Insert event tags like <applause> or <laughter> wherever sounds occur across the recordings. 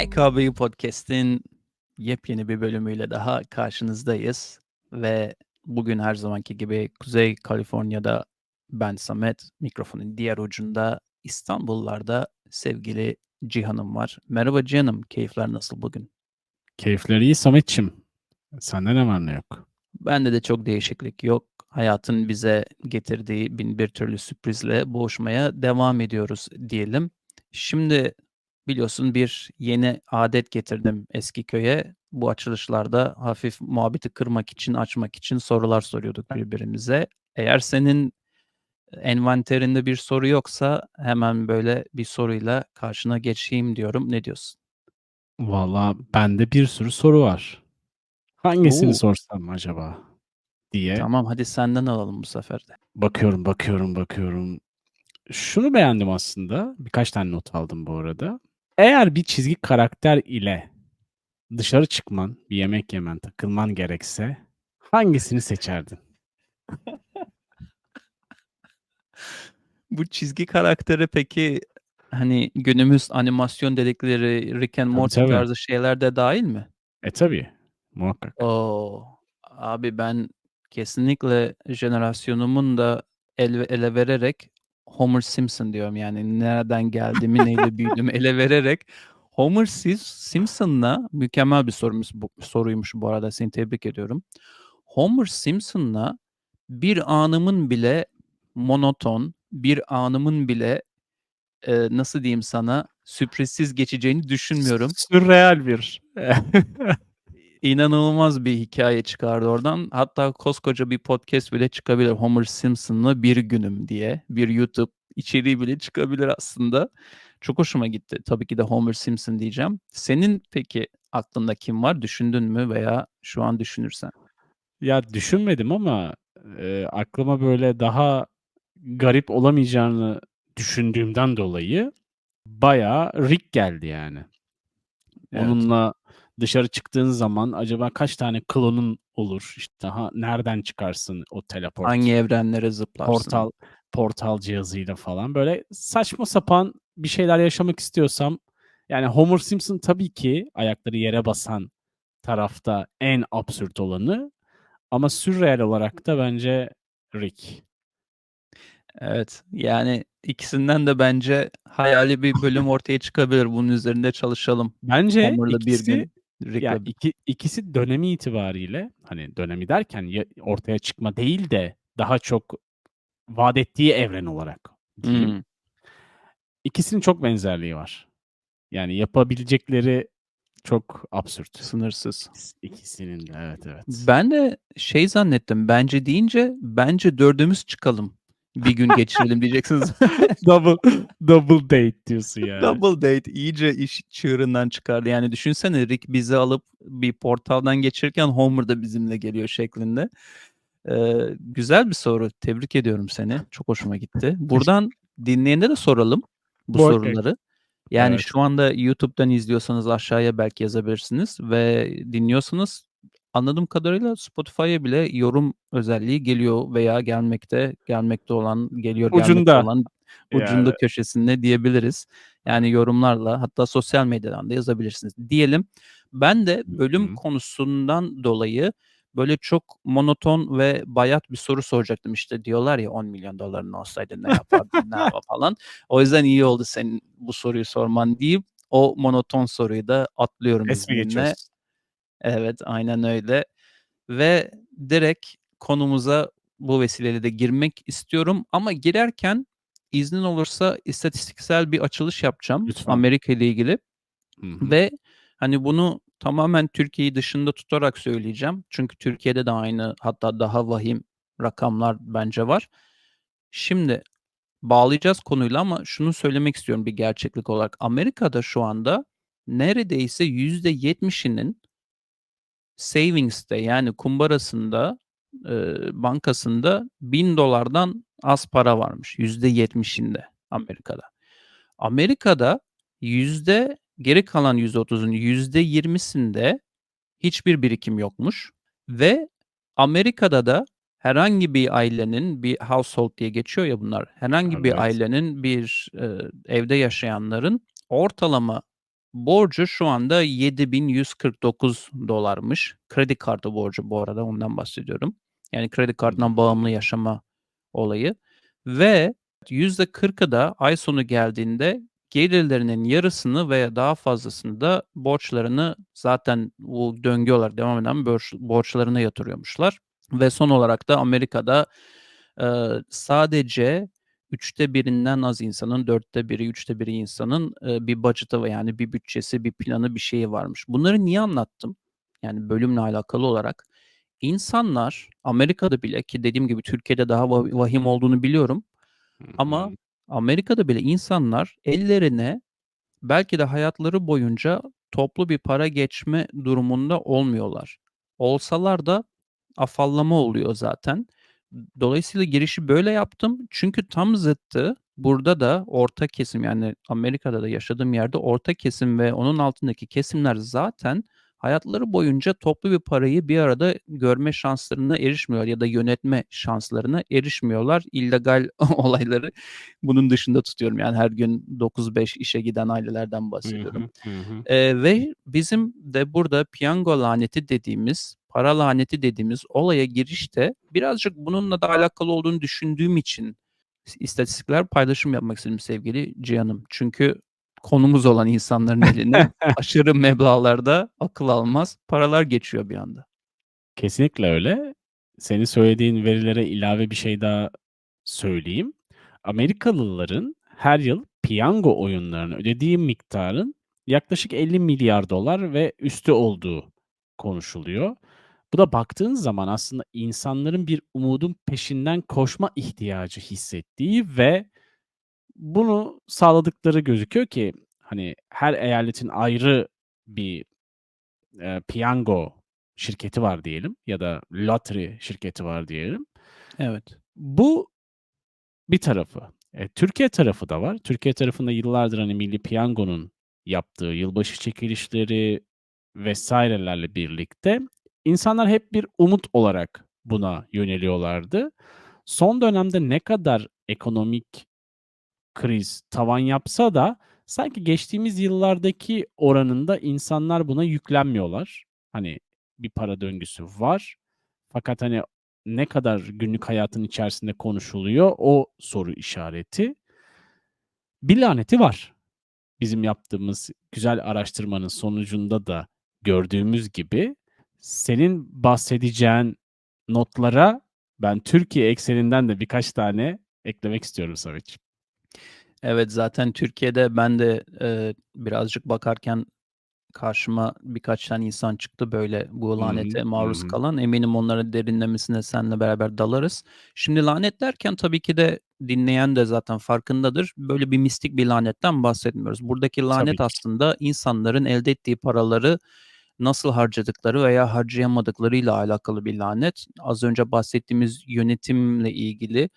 EKB Podcast'in yepyeni bir bölümüyle daha karşınızdayız ve bugün her zamanki gibi Kuzey Kaliforniya'da ben Samet, mikrofonun diğer ucunda İstanbullarda sevgili Cihan'ım var. Merhaba Cihan'ım, keyifler nasıl bugün? Keyifler iyi Sametçim. Sende ne var ne yok? Bende de çok değişiklik yok. Hayatın bize getirdiği bin bir türlü sürprizle boğuşmaya devam ediyoruz diyelim. Şimdi biliyorsun bir yeni adet getirdim eski köye. Bu açılışlarda hafif muhabbeti kırmak için, açmak için sorular soruyorduk birbirimize. Eğer senin envanterinde bir soru yoksa hemen böyle bir soruyla karşına geçeyim diyorum. Ne diyorsun? Valla bende bir sürü soru var. Hangisini Oo. sorsam acaba diye Tamam hadi senden alalım bu sefer de. bakıyorum, bakıyorum, bakıyorum. Şunu beğendim aslında. Birkaç tane not aldım bu arada. Eğer bir çizgi karakter ile dışarı çıkman, bir yemek yemen, takılman gerekse hangisini seçerdin? <laughs> Bu çizgi karakteri peki hani günümüz animasyon dedikleri Rick and Tabii, Morty tabii. tarzı şeyler de dahil mi? E tabii. Muhakkak. Oo, abi ben kesinlikle jenerasyonumun da el, ele vererek Homer Simpson diyorum. Yani nereden geldiğimi, neyle <laughs> büyüdüğümü ele vererek Homer Sim- Simpson'la mükemmel bir sorumuz, bu, soruymuş bu arada. Seni tebrik ediyorum. Homer Simpson'la bir anımın bile monoton, bir anımın bile e, nasıl diyeyim sana sürprizsiz geçeceğini düşünmüyorum. Sürreal bir. <laughs> İnanılmaz bir hikaye çıkardı oradan. Hatta koskoca bir podcast bile çıkabilir. Homer Simpson'la bir günüm diye. Bir YouTube içeriği bile çıkabilir aslında. Çok hoşuma gitti. Tabii ki de Homer Simpson diyeceğim. Senin peki aklında kim var? Düşündün mü veya şu an düşünürsen? Ya düşünmedim ama e, aklıma böyle daha garip olamayacağını düşündüğümden dolayı bayağı Rick geldi yani. Evet. Onunla dışarı çıktığın zaman acaba kaç tane klonun olur? İşte ha, nereden çıkarsın o teleport? Hangi evrenlere zıplarsın? portal portal cihazıyla falan böyle saçma sapan bir şeyler yaşamak istiyorsam yani Homer Simpson tabii ki ayakları yere basan tarafta en absürt olanı ama sürreal olarak da bence Rick. Evet. Yani ikisinden de bence hayali bir bölüm ortaya çıkabilir. Bunun üzerinde çalışalım. Bence Homer'la bir ikisi gün Rick'le ya iki, ikisi dönemi itibariyle hani dönemi derken ya- ortaya çıkma değil de daha çok vaat ettiği evren olarak diyeyim. Hmm. İkisinin çok benzerliği var. Yani yapabilecekleri çok absürt. sınırsız. İkisinin de evet evet. Ben de şey zannettim. Bence deyince bence dördümüz çıkalım. Bir gün geçirelim <laughs> diyeceksiniz. double double date diyorsun yani. Double date iyice iş çığırından çıkardı. Yani düşünsene Rick bizi alıp bir portaldan geçirirken Homer da bizimle geliyor şeklinde. Ee, güzel bir soru. Tebrik ediyorum seni. Çok hoşuma gitti. Buradan dinleyende de soralım bu Muhakkak. soruları. Yani Evet. şu anda YouTube'dan izliyorsanız aşağıya belki yazabilirsiniz ve dinliyorsanız anladığım kadarıyla Spotify'a bile yorum özelliği geliyor veya gelmekte, gelmekte olan, geliyor gelmekte Ucunda. olan ucunda Yani. köşesinde diyebiliriz. Yani yorumlarla hatta sosyal medyadan da yazabilirsiniz diyelim. Ben de bölüm hı. konusundan dolayı böyle çok monoton ve bayat bir soru soracaktım. İşte diyorlar ya 10 milyon doların olsaydı ne yapardın ne yapar <laughs> falan. O yüzden iyi oldu senin bu soruyu sorman deyip o monoton soruyu da atlıyorum Es mi izninle. geçiyoruz? Evet, aynen öyle. Ve direkt konumuza bu vesileyle de girmek istiyorum. Ama girerken iznin olursa istatistiksel bir açılış yapacağım Lütfen. Amerika ile ilgili. Hı hı. Ve hani bunu tamamen Türkiye'yi dışında tutarak söyleyeceğim. Çünkü Türkiye'de de aynı hatta daha vahim rakamlar bence var. Şimdi bağlayacağız konuyla ama şunu söylemek istiyorum bir gerçeklik olarak. Amerika'da şu anda neredeyse %70'inin savings'te yani kumbarasında e, bankasında 1000 dolardan az para varmış. %70'inde Amerika'da. Amerika'da yüzde geri kalan %30'un %20'sinde hiçbir birikim yokmuş ve Amerika'da da herhangi bir ailenin bir household diye geçiyor ya bunlar. Herhangi bir ailenin bir e, evde yaşayanların ortalama Borcu şu anda $7.149'mış. Kredi kartı borcu bu arada ondan bahsediyorum. Yani kredi kartından bağımlı yaşama olayı ve %40'ı da ay sonu geldiğinde gelirlerinin yarısını veya daha fazlasını da borçlarını zaten bu döngü olarak devam eden borç, borçlarına yatırıyormuşlar. Ve son olarak da Amerika'da e, sadece üçte birinden az insanın, dörtte biri, üçte biri insanın e, bir budget'ı yani bir bütçesi, bir planı, bir şeyi varmış. Bunları niye anlattım? Yani bölümle alakalı olarak. İnsanlar Amerika'da bile ki dediğim gibi Türkiye'de daha vahim olduğunu biliyorum. Ama Amerika'da bile insanlar ellerine belki de hayatları boyunca toplu bir para geçme durumunda olmuyorlar. Olsalar da afallama oluyor zaten. Dolayısıyla girişi böyle yaptım. Çünkü tam zıttı burada da orta kesim yani Amerika'da da yaşadığım yerde orta kesim ve onun altındaki kesimler zaten hayatları boyunca toplu bir parayı bir arada görme şanslarına erişmiyorlar ya da yönetme şanslarına erişmiyorlar. İllegal <laughs> olayları bunun dışında tutuyorum. Yani her gün 9-5 işe giden ailelerden bahsediyorum. Hı hı, hı. Ee, ve bizim de burada piyango laneti dediğimiz, para laneti dediğimiz olaya girişte birazcık bununla da alakalı olduğunu düşündüğüm için istatistikler paylaşım yapmak istedim sevgili Cihan'ım. Çünkü konumuz olan insanların eline <laughs> aşırı meblağlarda akıl almaz paralar geçiyor bir anda. Kesinlikle öyle. Senin söylediğin verilere ilave bir şey daha söyleyeyim. Amerikalıların her yıl piyango oyunlarına ödediği miktarın yaklaşık 50 milyar dolar ve üstü olduğu konuşuluyor. Bu da baktığın zaman aslında insanların bir umudun peşinden koşma ihtiyacı hissettiği ve bunu sağladıkları gözüküyor ki hani her eyaletin ayrı bir e, piyango şirketi var diyelim ya da lottery şirketi var diyelim. Evet. Bu bir tarafı. E, Türkiye tarafı da var. Türkiye tarafında yıllardır hani Milli Piyango'nun yaptığı yılbaşı çekilişleri vesairelerle birlikte insanlar hep bir umut olarak buna yöneliyorlardı. Son dönemde ne kadar ekonomik kriz tavan yapsa da sanki geçtiğimiz yıllardaki oranında insanlar buna yüklenmiyorlar. Hani bir para döngüsü var. Fakat hani ne kadar günlük hayatın içerisinde konuşuluyor o soru işareti. Bir laneti var. Bizim yaptığımız güzel araştırmanın sonucunda da gördüğümüz gibi senin bahsedeceğin notlara ben Türkiye ekseninden de birkaç tane eklemek istiyorum Samet'ciğim. Evet zaten Türkiye'de ben de e, birazcık bakarken karşıma birkaç tane insan çıktı böyle bu lanete hı, maruz hı. kalan. Eminim onların derinlemesine seninle beraber dalarız. Şimdi lanet derken tabii ki de dinleyen de zaten farkındadır. Böyle bir mistik bir lanetten bahsetmiyoruz. Buradaki Tabii lanet ki. aslında insanların elde ettiği paraları nasıl harcadıkları veya harcayamadıklarıyla alakalı bir lanet. Az önce bahsettiğimiz yönetimle ilgili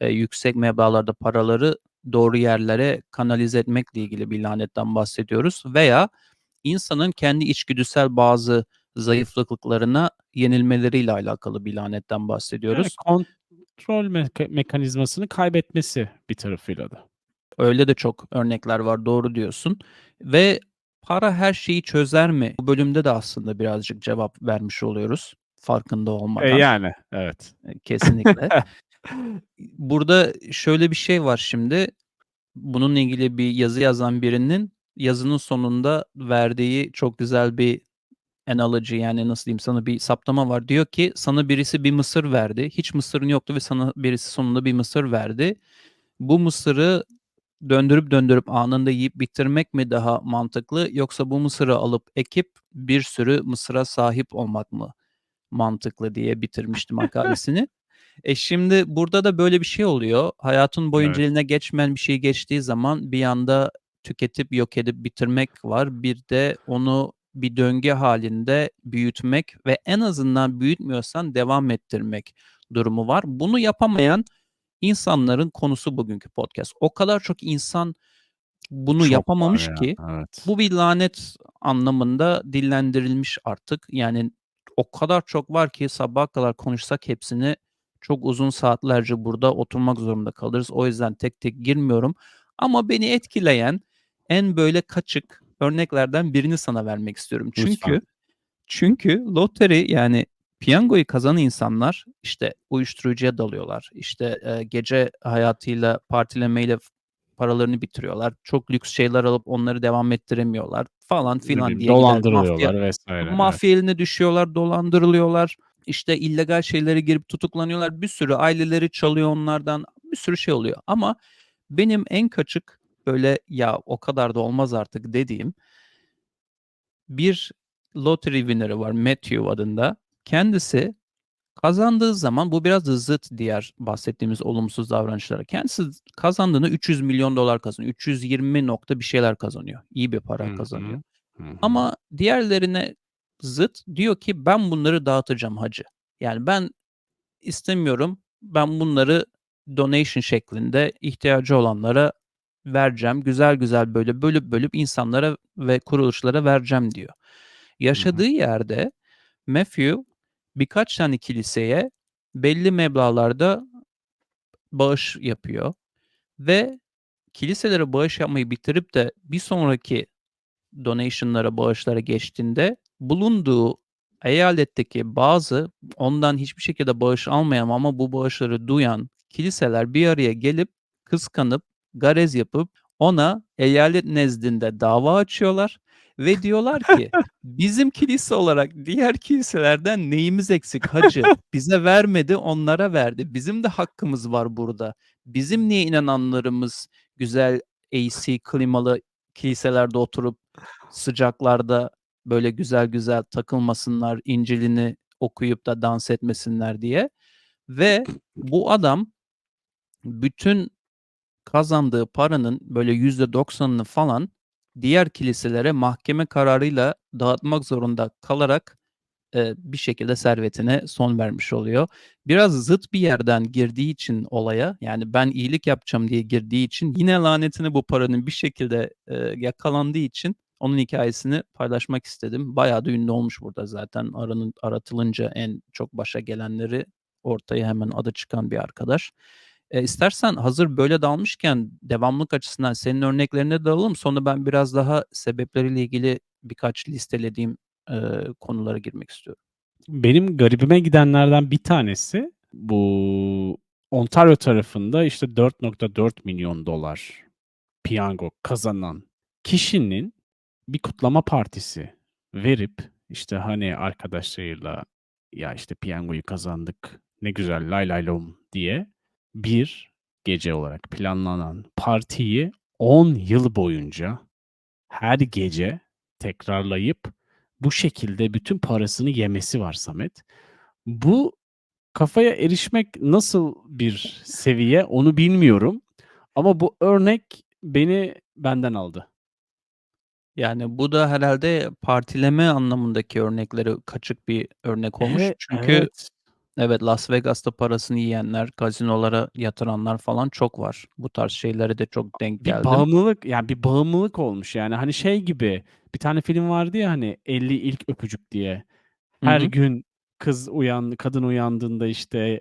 e, yüksek meblağlarda paraları doğru yerlere kanalize etmekle ilgili bir lanetten bahsediyoruz veya insanın kendi içgüdüsel bazı zayıflıklarına yenilmeleriyle alakalı bir lanetten Yani bahsediyoruz. kontrol meka mekanizmasını kaybetmesi bir tarafıyla da. Öyle de çok örnekler var, doğru diyorsun ve para her şeyi çözer mi? Bu bölümde de aslında birazcık cevap vermiş oluyoruz farkında E, olmadan. yani evet. E, kesinlikle. <laughs> Burada şöyle bir şey var şimdi. Bununla ilgili bir yazı yazan birinin yazının sonunda verdiği çok güzel bir analogy yani nasıl diyeyim sana bir saptama var. Diyor ki sana birisi bir mısır verdi. Hiç mısırın yoktu ve sana birisi sonunda bir mısır verdi. Bu mısırı döndürüp döndürüp anında yiyip bitirmek mi daha mantıklı yoksa bu mısırı alıp ekip bir sürü mısıra sahip olmak mı mantıklı diye bitirmişti makalesini. <laughs> E şimdi burada da böyle bir şey oluyor. Hayatın boyunca Evet. eline geçmeyen bir şey geçtiği zaman bir anda tüketip yok edip bitirmek var. Bir de onu bir döngü halinde büyütmek ve en azından büyütmüyorsan devam ettirmek durumu var. Bunu yapamayan insanların konusu bugünkü podcast. O kadar çok insan bunu Çok var yapamamış ya. ki Evet. bu bir lanet anlamında dillendirilmiş artık. Yani o kadar çok var ki sabaha kadar konuşsak hepsini çok uzun saatlerce burada oturmak zorunda kalırız. O yüzden tek tek girmiyorum. Ama beni etkileyen en böyle kaçık örneklerden birini sana vermek istiyorum. Lütfen. Çünkü çünkü loteri yani piyangoyu kazanan insanlar işte uyuşturucuya dalıyorlar. İşte e, gece hayatıyla partilemeyle paralarını bitiriyorlar. Çok lüks şeyler alıp onları devam ettiremiyorlar falan filan diye gider. Mafya, dolandırılıyorlar vesaire. Evet. mafya eline düşüyorlar, dolandırılıyorlar. İşte illegal şeylere girip tutuklanıyorlar. Bir sürü aileleri çalıyor onlardan. Bir sürü şey oluyor. Ama benim en kaçık böyle ya o kadar da olmaz artık dediğim bir lottery winner'ı var Matthew adında. Kendisi kazandığı zaman bu biraz da zıt diğer bahsettiğimiz olumsuz davranışlara. Kendisi kazandığında 300 milyon dolar kazanıyor. 320 nokta bir şeyler kazanıyor. İyi bir para kazanıyor. Hı hı. Ama diğerlerine zıt diyor ki ben bunları dağıtacağım hacı. Yani ben istemiyorum. Ben bunları donation şeklinde ihtiyacı olanlara vereceğim. Güzel güzel böyle bölüp bölüp insanlara ve kuruluşlara vereceğim diyor. Yaşadığı yerde Matthew birkaç tane kiliseye belli meblağlarda bağış yapıyor ve kiliselere bağış yapmayı bitirip de bir sonraki donation'lara, bağışlara geçtiğinde bulunduğu eyaletteki bazı ondan hiçbir şekilde bağış almayan ama bu bağışları duyan kiliseler bir araya gelip kıskanıp garez yapıp ona eyalet nezdinde dava açıyorlar ve diyorlar ki bizim kilise olarak diğer kiliselerden neyimiz eksik hacı? Bize vermedi, onlara verdi. Bizim de hakkımız var burada. Bizim niye inananlarımız güzel AC klimalı kiliselerde oturup sıcaklarda böyle güzel güzel takılmasınlar, İncil'ini okuyup da dans etmesinler diye. Ve bu adam bütün kazandığı paranın böyle %90'ını falan diğer kiliselere mahkeme kararıyla dağıtmak zorunda kalarak e, bir şekilde servetine son vermiş oluyor. Biraz zıt bir yerden girdiği için olaya yani ben iyilik yapacağım diye girdiği için yine lanetini bu paranın bir şekilde e, yakalandığı için onun hikayesini paylaşmak istedim. Bayağı da ünlü olmuş burada zaten aranın aratılınca en çok başa gelenleri ortaya hemen adı çıkan bir arkadaş. E, istersen hazır böyle dalmışken devamlık açısından senin örneklerine dalalım. Sonra ben biraz daha sebepleriyle ilgili birkaç listelediğim e, konulara girmek istiyorum. Benim garibime gidenlerden bir tanesi bu Ontario tarafında işte 4.4 milyon dolar piyango kazanan kişinin bir kutlama partisi verip işte hani arkadaşlarıyla ya işte piyangoyu kazandık ne güzel lay lay lom diye bir gece olarak planlanan partiyi 10 yıl boyunca her gece tekrarlayıp bu şekilde bütün parasını yemesi var Samet. Bu kafaya erişmek nasıl bir seviye onu bilmiyorum. Ama bu örnek beni benden aldı. Yani bu da herhalde partileme anlamındaki örnekleri kaçık bir örnek olmuş. Evet, Çünkü evet. Evet Las Vegas'ta parasını yiyenler, gazinolara yatıranlar falan çok var. Bu tarz şeylere de çok denk Bir geldim. bağımlılık yani bir bağımlılık olmuş yani hani şey gibi bir tane film vardı ya hani 50 ilk öpücük diye. Hı Her hı. gün kız uyan kadın uyandığında işte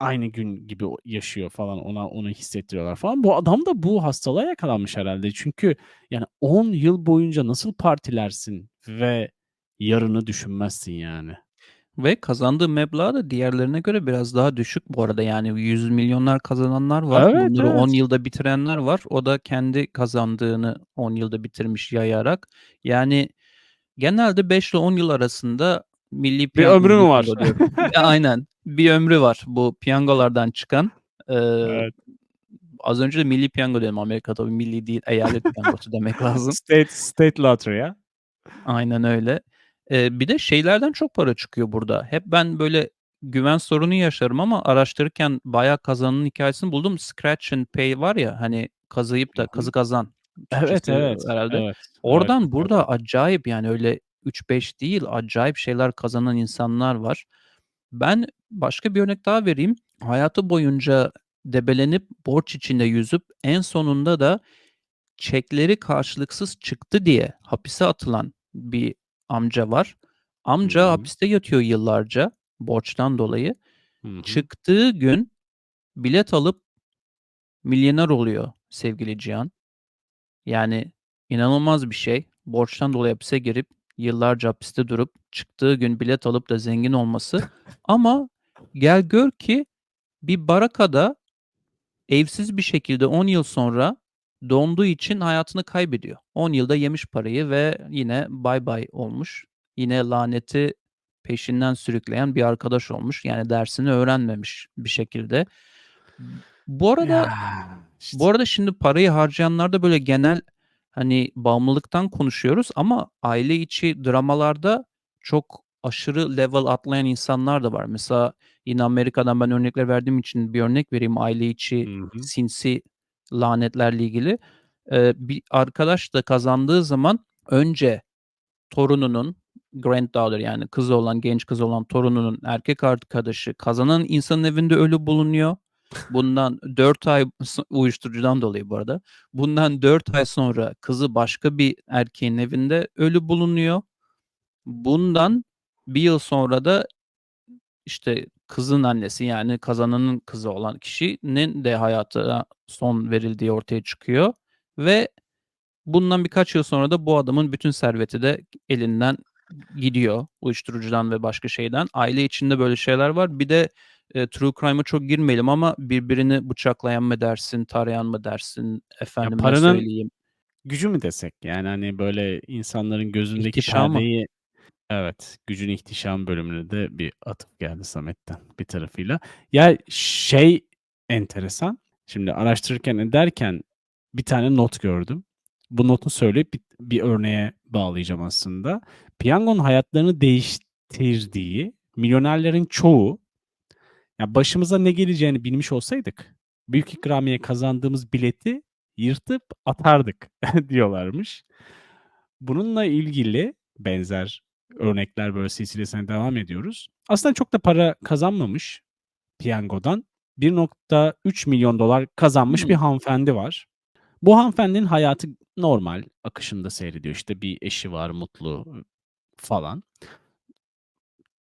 aynı gün gibi o- yaşıyor falan ona onu hissettiriyorlar falan. Bu adam da bu hastalığa yakalanmış herhalde. Çünkü yani 10 yıl boyunca nasıl partilersin ve yarını düşünmezsin yani. Ve kazandığı meblağ da diğerlerine göre biraz daha düşük bu arada. Yani yüz milyonlar kazananlar var. Evet, Bunları 10 evet. yılda bitirenler var. O da kendi kazandığını 10 yılda bitirmiş yayarak. Yani genelde 5 ile 10 yıl arasında milli Bir piyango, ömrü mü var? <laughs> Aynen. Bir ömrü var bu piyangolardan çıkan. Ee, Evet. az önce de milli piyango dedim. Amerika tabii milli değil, eyalet piyangosu demek lazım. State state lottery ya. Aynen öyle. Eee, bir de şeylerden çok para çıkıyor burada. Hep ben böyle güven sorunu yaşarım ama araştırırken bayağı kazananın hikayesini buldum. Scratch and Pay var ya hani kazıyıp da kazı kazan Evet, evet. herhalde. Evet. Evet. Oradan Evet. burada acayip yani öyle 3-5 değil acayip şeyler kazanan insanlar var. Ben başka bir örnek daha vereyim. Hayatı boyunca debelenip borç içinde yüzüp en sonunda da çekleri karşılıksız çıktı diye hapise atılan bir amca var. Amca hı. hapiste yatıyor yıllarca borçtan dolayı. Hı hı. Çıktığı gün bilet alıp milyoner oluyor sevgili Cihan. Yani inanılmaz bir şey. borçtan dolayı hapise girip yıllarca hapiste durup çıktığı gün bilet alıp da zengin olması ama gel gör ki bir barakada evsiz bir şekilde 10 yıl sonra donduğu için hayatını kaybediyor. 10 yılda yemiş parayı ve yine bay bay olmuş. Yine laneti peşinden sürükleyen bir arkadaş olmuş. Yani dersini öğrenmemiş bir şekilde. Bu arada Ya, işte. bu arada şimdi parayı harcayanlarda böyle genel hani bağımlılıktan konuşuyoruz ama aile içi dramalarda çok aşırı level atlayan insanlar da var. Mesela yine Amerika'dan ben örnekler verdiğim için bir örnek vereyim aile içi Hı hı. sinsi lanetlerle ilgili. Eee, bir arkadaş da kazandığı zaman önce torununun granddaughter yani kızı olan genç kızı olan torununun erkek arkadaşı kazanan insanın evinde ölü bulunuyor. Bundan 4 ay uyuşturucudan dolayı bu arada. Bundan 4 ay sonra kızı başka bir erkeğin evinde ölü bulunuyor. Bundan 1 yıl sonra da işte kızın annesi yani kazananın kızı olan kişinin de hayatına son verildiği ortaya çıkıyor ve bundan birkaç yıl sonra da bu adamın bütün serveti de elinden gidiyor uyuşturucudan ve başka şeyden. Aile içinde böyle şeyler var. Bir de eee, true crime'a çok girmeyelim ama birbirini bıçaklayan mı dersin, tarayan mı dersin, efendime paranın söyleyeyim. gücü mü desek? Yani hani böyle insanların gözündeki İhtişamı. perdeyi Evet, gücün ihtişam bölümüne de bir atıf geldi Samet'ten bir tarafıyla. Ya şey enteresan. Şimdi araştırırken ederken bir tane not gördüm. Bu notu söyleyip bir, bir örneğe bağlayacağım aslında. Piyangonun hayatlarını değiştirdiği milyonerlerin çoğu ya başımıza ne geleceğini bilmiş olsaydık büyük ikramiye kazandığımız bileti yırtıp atardık <laughs> diyorlarmış. Bununla ilgili benzer örnekler böyle silsilesine devam ediyoruz. Aslında çok da para kazanmamış piyangodan. 1.3 milyon dolar kazanmış bir Hımm. hanımefendi var. Bu hanımefendinin hayatı normal akışında seyrediyor. İşte bir eşi var, mutlu falan.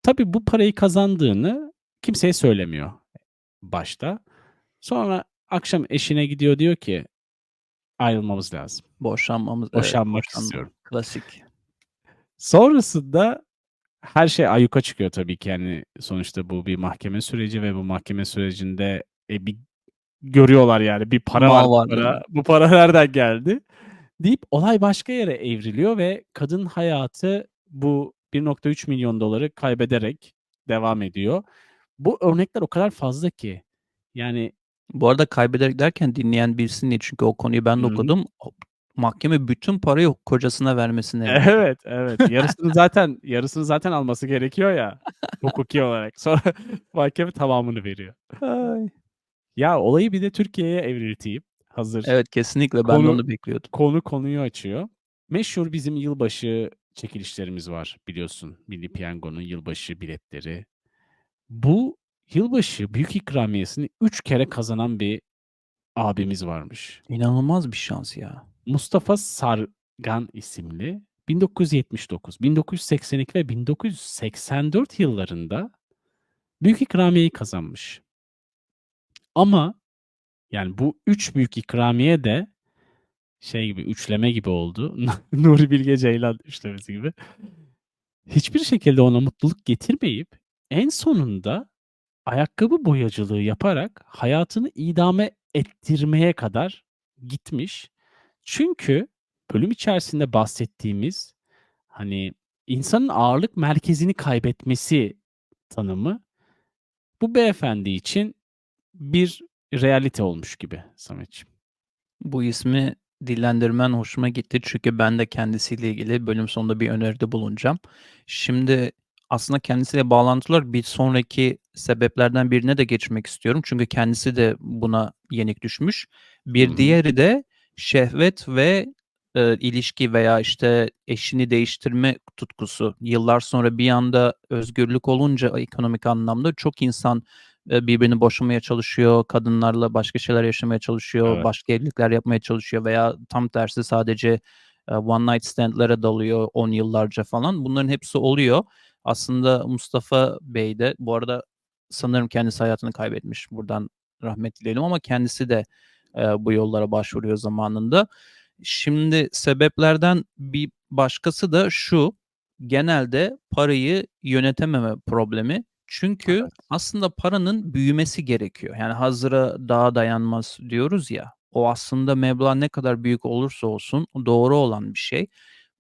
Tabii bu parayı kazandığını kimseye söylemiyor başta. Sonra akşam eşine gidiyor diyor ki ayrılmamız lazım. Boşanmamız evet, Boşanmak boşanma. istiyorum. Klasik. Sonrasında her şey ayyuka çıkıyor tabii ki. Yani sonuçta bu bir mahkeme süreci ve bu mahkeme sürecinde e, bir görüyorlar yani bir para Mal bu var para. Bu para nereden geldi? Deyip olay başka yere evriliyor ve kadın hayatı bu 1.3 milyon doları kaybederek devam ediyor. Bu örnekler o kadar fazla ki. Yani Bu arada kaybederek derken dinleyen bilsin diye çünkü o konuyu ben de okudum. Mahkeme bütün parayı kocasına vermesini. <laughs> Evet, evet. Yarısını zaten yarısını zaten alması gerekiyor ya <laughs> hukuki olarak. Sonra mahkeme tamamını veriyor. Ay. Ya olayı bir de Türkiye'ye evrilteyim. Hazır Evet, kesinlikle ben de konu onu bekliyordum. konu konuyu açıyor. Meşhur bizim yılbaşı çekilişlerimiz var biliyorsun. Milli Piyango'nun yılbaşı biletleri. Bu yılbaşı büyük ikramiyesini 3 kere kazanan bir abimiz varmış. İnanılmaz bir şans ya. Mustafa Sargan isimli 1979, 1982 ve 1984 yıllarında büyük ikramiyeyi kazanmış. Ama yani bu 3 büyük ikramiye de şey gibi üçleme gibi oldu. <laughs> Nuri Bilge Ceylan üçlemesi gibi. Hiçbir şekilde ona mutluluk getirmeyip en sonunda ayakkabı boyacılığı yaparak hayatını idame ettirmeye kadar gitmiş. Çünkü bölüm içerisinde bahsettiğimiz hani insanın ağırlık merkezini kaybetmesi tanımı bu beyefendi için bir realite olmuş gibi Sametciğim. Bu ismi dillendirmen hoşuma gitti çünkü ben de kendisiyle ilgili bölüm sonunda bir öneride bulunacağım. Şimdi aslında kendisiyle bağlantılar bir sonraki sebeplerden birine de geçmek istiyorum. Çünkü kendisi de buna yenik düşmüş. Bir hı. diğeri de şehvet ve eee, ilişki veya işte eşini değiştirme tutkusu. Yıllar sonra bir anda özgürlük olunca ekonomik anlamda çok insan eee, birbirini boşamaya çalışıyor, kadınlarla başka şeyler yaşamaya çalışıyor, Evet. başka evlilikler yapmaya çalışıyor veya tam tersi sadece eee, one night stand'lere dalıyor 10 yıllarca falan. Bunların hepsi oluyor. Aslında Mustafa Bey de bu arada sanırım kendisi hayatını kaybetmiş. Buradan rahmet dileyelim ama kendisi de eee, bu yollara başvuruyor zamanında. Şimdi sebeplerden bir başkası da şu: Genelde parayı yönetememe problemi. Çünkü Evet. aslında paranın büyümesi gerekiyor. Yani hazıra dağa dayanmaz diyoruz ya, o aslında meblağ ne kadar büyük olursa olsun doğru olan bir şey.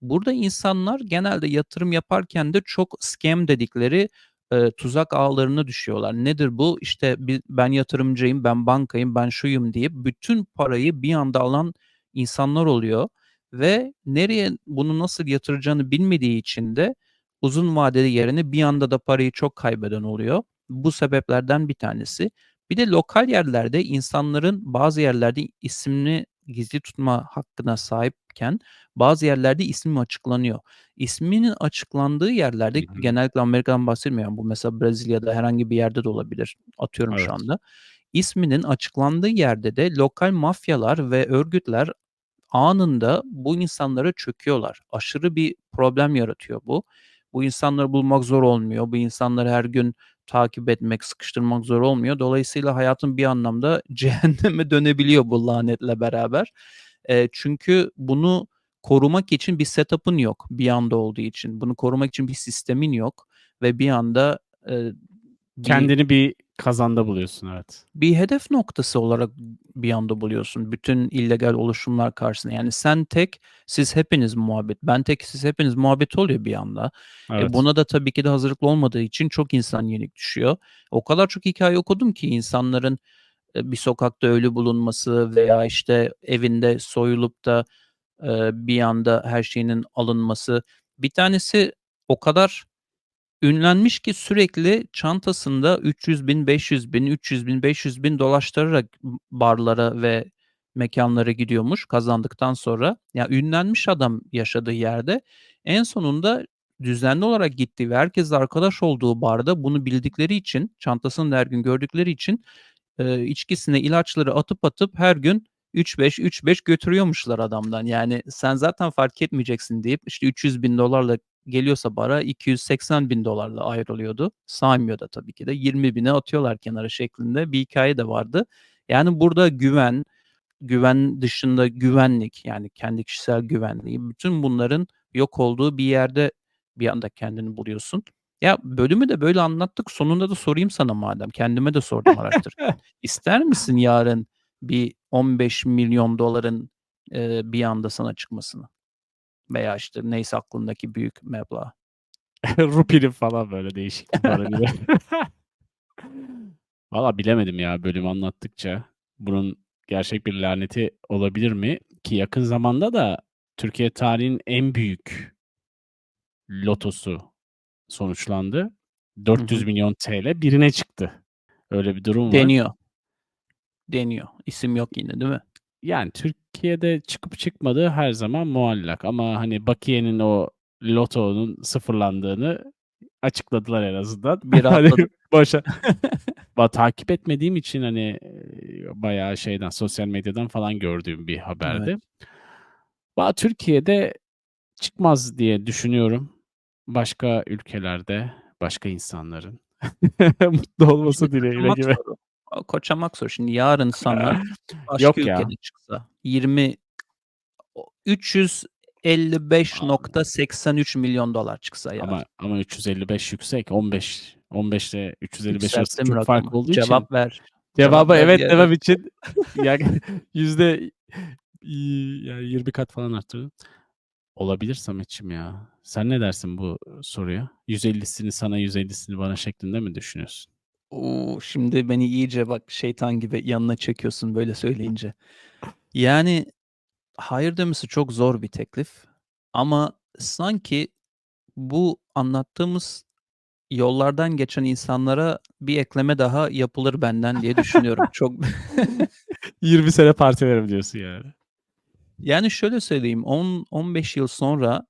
Burada insanlar genelde yatırım yaparken de çok scam dedikleri, eee, tuzak ağlarına düşüyorlar. Nedir bu? İşte ben yatırımcıyım, ben bankayım, ben şuyum deyip bütün parayı bir anda alan insanlar oluyor ve nereye bunu nasıl yatıracağını bilmediği için de uzun vadeli yerine bir anda da parayı çok kaybeden oluyor. Bu sebeplerden bir tanesi. Bir de lokal yerlerde insanların bazı yerlerde ismini gizli tutma hakkına sahipken bazı yerlerde ismi açıklanıyor. İsminin açıklandığı yerlerde Hı hı. genellikle Amerika'dan bahsetmiyorum. Bu mesela Brezilya'da herhangi bir yerde de olabilir. Atıyorum şu Evet. anda. İsminin açıklandığı yerde de lokal mafyalar ve örgütler anında bu insanlara çöküyorlar. Aşırı bir problem yaratıyor bu. Bu insanları bulmak zor olmuyor. Bu insanları her gün takip etmek, sıkıştırmak zor olmuyor. Dolayısıyla hayatın bir anlamda <laughs> cehenneme dönebiliyor bu lanetle beraber. Eee, çünkü bunu korumak için bir setup'ın yok bir anda olduğu için. Bunu korumak için bir sistemin yok ve bir anda, bir Kendini bir kazanda buluyorsun, evet. bir hedef noktası olarak bir anda buluyorsun bütün illegal oluşumlar karşısında. Yani sen tek, siz hepiniz muhabbet, ben tek, siz hepiniz muhabbeti oluyor bir anda. E, Evet. buna da tabii ki de hazırlıklı olmadığı için çok insan yenik düşüyor. O kadar çok hikâye okudum ki insanların, eee, bir sokakta ölü bulunması veya, işte, evinde soyulup da, eee, bir anda her şeyinin alınması. Bir tanesi o kadar ünlenmiş ki sürekli çantasında $300.000, $500.000, $300.000, $500.000 dolaştırarak b barlara ve mekânlara gidiyormuş kazandıktan sonra. Ya, ünlenmiş adam yaşadığı yerde. En sonunda düzenli olarak gittiği ve herkesle arkadaş olduğu barda bunu bildikleri için, çantasını her gün gördükleri için, eee, içkisine ilaçları atıp atıp her gün 3-5, 3-5 götürüyormuşlar adamdan. Yani sen zaten fark etmeyeceksin deyip, işte, $300.000'la geliyorsa bara $280.000'la ayrılıyordu. Saymıyor da tabii ki de. 20.000'i atıyorlar kenara şeklinde bir hikâye de vardı. Yani burada güven, güven dışında güvenlik, yani kendi kişisel güvenliği, bütün bunların yok olduğu bir yerde bir anda kendini buluyorsun. Ya, bölümü de böyle anlattık. Sonunda da sorayım sana madem. Kendime de sordum araştırırken. <laughs> İster misin yarın bir $15.000.000'ın, eee, bir anda sana çıkmasını? Veya, işte, neyse aklındaki büyük meblağ? <laughs> Rupinin falan böyle değişik. <laughs> Valla bilemedim ya bölümü anlattıkça. Bunun gerçek bir laneti olabilir mi? Ki yakın zamanda da Türkiye tarihinin en büyük lotosu sonuçlandı. Hı hı. $400.000.000 birine çıktı. Öyle bir durum var. Deniyor. Deniyor. İsim yok yine, değil mi? Yani Türkiye'de çıkıp çıkmadığı her zaman muallak ama, hani, bakiyenin o lotonun sıfırlandığını açıkladılar en azından. Bir <laughs> Hani, boşa <laughs> ba takip etmediğim için, hani, eee, bayağı şeyden, sosyal medyadan falan gördüğüm bir Evet. haberdi. Valla Türkiye'de çıkmaz diye düşünüyorum. Başka ülkelerde, başka insanların <laughs> mutlu olması dileğiyle gibi. O kaçamak soru. Şimdi yarın sana başka Yok ya. ülkede çıksa 20 o $355.83.000.000 çıksa yarın. Ama ama 355 yüksek. 15 15 ile 355 arası çok fark olduğu için Cevap ver. Cevap cevaba ver evet demem için <laughs> yani <laughs> yüzde yani 20 kat falan arttırdım. Olabilir Sametçiğim ya. Sen ne dersin bu soruya? 150'sini sana, 150'sini bana şeklinde mi düşünüyorsun? O! Şimdi beni iyice bak şeytan gibi yanına çekiyorsun böyle söyleyince. Yani hayır demesi çok zor bir teklif ama sanki bu anlattığımız yollardan geçen insanlara bir ekleme daha yapılır benden diye düşünüyorum. <laughs> Çok <laughs> 20 sene partilerim diyorsun yani. Yani şöyle söyleyeyim, 10-15 yıl sonra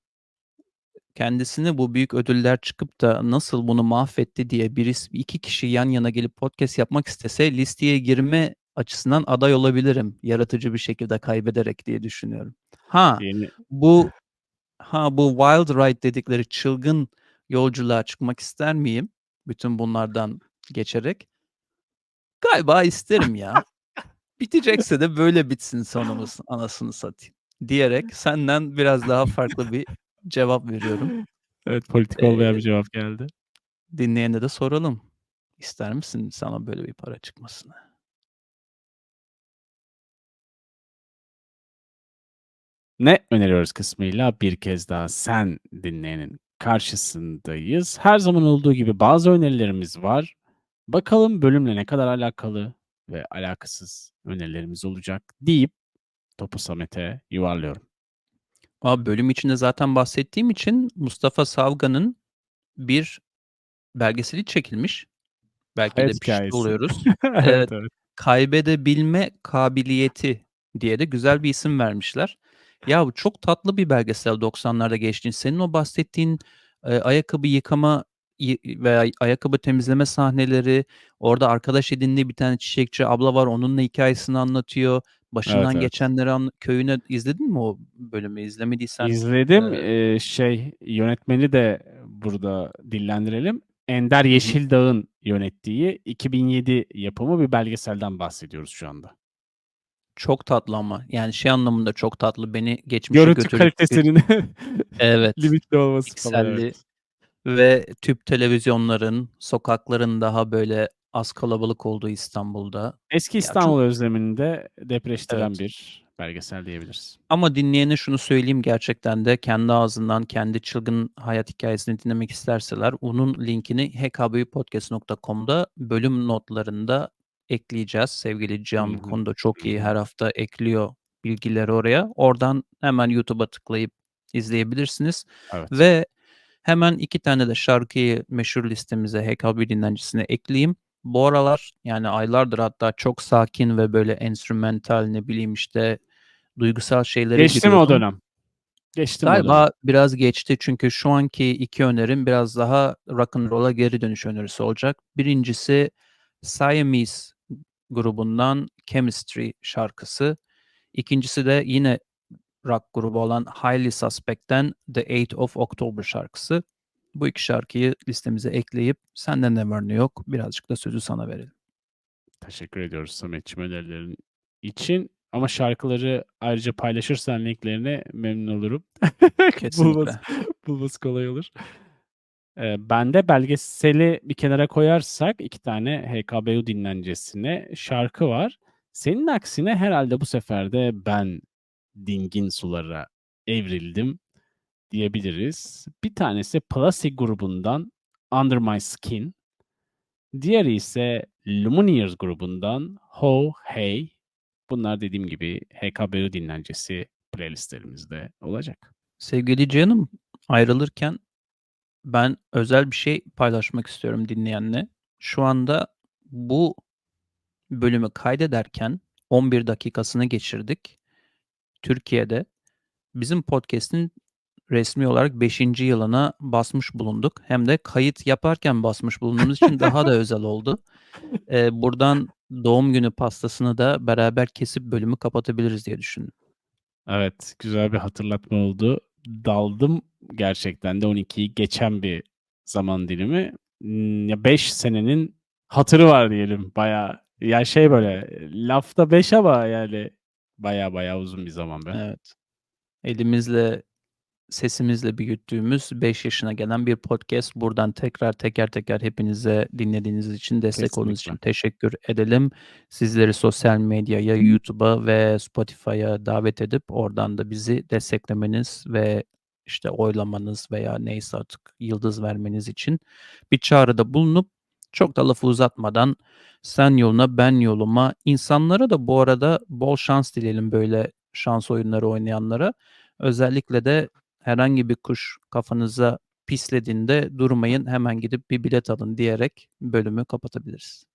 kendisine bu büyük ödüller çıkıp da nasıl bunu mahvetti diye biris 2 kişi yan yana gelip podcast yapmak istese listeye girme açısından aday olabilirim yaratıcı bir şekilde kaybederek diye düşünüyorum. Ha, Yeni bu ha, bu wild ride dedikleri çılgın yolculuğa çıkmak ister miyim bütün bunlardan geçerek? Galiba isterim ya. <laughs> Bitecekse de böyle bitsin sonumuz, anasını satayım. diyerek senden biraz daha farklı bir cevap veriyorum. <laughs> Evet, politik olmayan Eee bir cevap geldi. Dinleyene de soralım. İster misin sana böyle bir para çıkmasını? Ne öneriyoruz kısmıyla bir kez daha sen dinleyenin karşısındayız. Her zaman olduğu gibi bazı önerilerimiz var. Bakalım bölümle ne kadar alakalı ve alakasız önerilerimiz olacak deyip topu Samet'e yuvarlıyorum. Abi bölüm içinde zaten bahsettiğim için Mustafa Savgan'ın bir belgeseli çekilmiş. Belki de Hayat pişti hikâyesi. oluyoruz. <laughs> Evet, Evet. Kaybedebilme kabiliyeti diye de güzel bir isim vermişler. Ya bu çok tatlı bir belgesel 90'larda geçtiğin. Senin o bahsettiğin, eee, ayakkabı yıkama y veya ayakkabı temizleme sahneleri, orada arkadaş edindiği bir tane çiçekçi abla var, onunla hikâyesini anlatıyor. Başından Evet, geçenleri anla köyüne izledin mi o bölümü? İzlemediysen, İzledim. eee Eee, şey, yönetmeni de burada dillendirelim. Ender Hı hı. Yeşildağ'ın yönettiği 2007 yapımı bir belgeselden bahsediyoruz şu anda. Çok tatlı ama. Yani şey anlamında çok tatlı. Beni geçmişe Görüntü kalitesinin <laughs> Evet. <laughs> limitli olması falan, Pikselli evet. Ve tüp televizyonların, sokakların daha böyle az kalabalık olduğu İstanbul'da. Eski Ya çok İstanbul özlemini de depreştiren Evet. bir belgesel diyebiliriz. Ama dinleyene şunu söyleyeyim gerçekten de kendi ağzından kendi çılgın hayat hikâyesini dinlemek isterseler onun linkini hkbpodcast.com'da bölüm notlarında ekleyeceğiz. Sevgili Hı Cihan bu hı. konuda çok iyi. Her hafta ekliyor bilgileri oraya. Oradan hemen YouTube'a tıklayıp izleyebilirsiniz Evet. ve hemen 2 tane de şarkıyı meşhur listemize, HKB dinleyicisine ekleyeyim. Bu aralar, yani aylardır hatta çok sakin ve böyle enstrümantal, ne bileyim, işte, duygusal şeylere Geçti mi o dönem? Geçti mi o dönem? Galiba biraz geçti çünkü şu anki 2 önerim biraz daha rock and roll'a geri dönüş önerisi olacak. 1'incisi Siamese grubundan "Chemistry" şarkısı. 2'ncisi de yine rock grubu olan Highly Suspect'ten "The 8th of October" şarkısı. Bu 2 şarkıyı listemize ekleyip sende ne var ne yok birazcık da sözü sana verelim. Teşekkür ediyoruz Sametçiğim önerilerin için. Ama şarkıları ayrıca paylaşırsan linklerini memnun olurum. <laughs> Kesinlikle. Bulması bulması kolay olur. Eee, ben de belgeseli bir kenara koyarsak 2 tane HKBU dinlencesine şarkı var. Senin aksine herhâlde bu sefer de ben dingin sulara evrildim diyebiliriz. Bir tanesi Plastic grubundan "Under My Skin". Diğeri ise Lumineers grubundan "Ho Hey". Bunlar dediğim gibi HKBU dinlencesi playlistlerimizde olacak. Sevgili Cihan'ım, ayrılırken ben özel bir şey paylaşmak istiyorum dinleyenle. Şu anda bu bölümü kaydederken 11 dakikasını geçirdik. Türkiye'de bizim podcast'in resmî olarak 5. yılına basmış bulunduk. Hem de kayıt yaparken basmış bulunduğumuz için daha da özel oldu. <laughs> Eee, buradan doğum günü pastasını da beraber kesip bölümü kapatabiliriz diye düşündüm. Evet, güzel bir hatırlatma oldu. Daldım gerçekten de 12'yi geçen bir zaman dilimi. Ya 5 senenin hatırı var diyelim bayağı. Ya şey böyle lafta 5 ama yani bayağı bayağı uzun bir zaman be. Evet. Elimizle, sesimizle büyüttüğümüz 5 yaşına gelen bir podcast. Buradan tekrar teker teker hepinize dinlediğiniz için, destek olduğunuz için Kesinlikle. teşekkür edelim. Sizleri sosyal medyaya, YouTube'a ve Spotify'a davet edip oradan da bizi desteklemeniz ve, işte, oylamanız veya neyse artık yıldız vermeniz için bir çağrıda bulunup çok da lafı uzatmadan sen yoluna, ben yoluma, insanlara da bu arada bol şans dileyelim böyle şans oyunları oynayanlara. Özellikle de herhangi bir kuş kafanıza pislediğinde durmayın, hemen gidip bir bilet alın diyerek bölümü kapatabiliriz.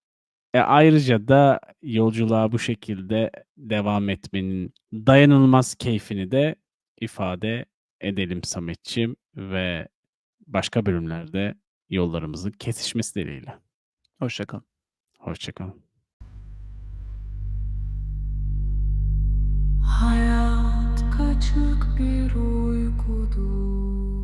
E, ayrıca da yolculuğa bu şekilde devam etmenin dayanılmaz keyfini de ifade edelim Sametçiğim ve başka bölümlerde yollarımızın kesişmesi dileğiyle. Hoşça kalın. Hoşça kalın. Hayat kaçık bir uykudur.